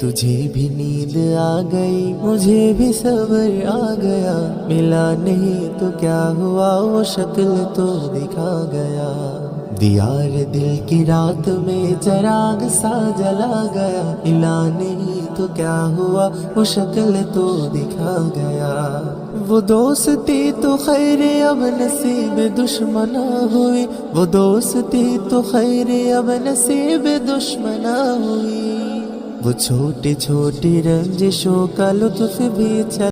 तुझे भी नींद आ गई, मुझे भी सबर आ गया। मिला नहीं तो क्या हुआ, वो शक्ल तो दिखा गया। दियार दिल की रात में चराग सा जला गया। मिला नहीं तो क्या हुआ, वो शक्ल तो दिखा गया। वो दोस्ती तो खैर अब नसीब दुश्मना हुई। वो दोस्ती तो खैर अब नसीब दुश्मना हुई। वो छोटी छोटी रंजिशों का लुत्फ भी चल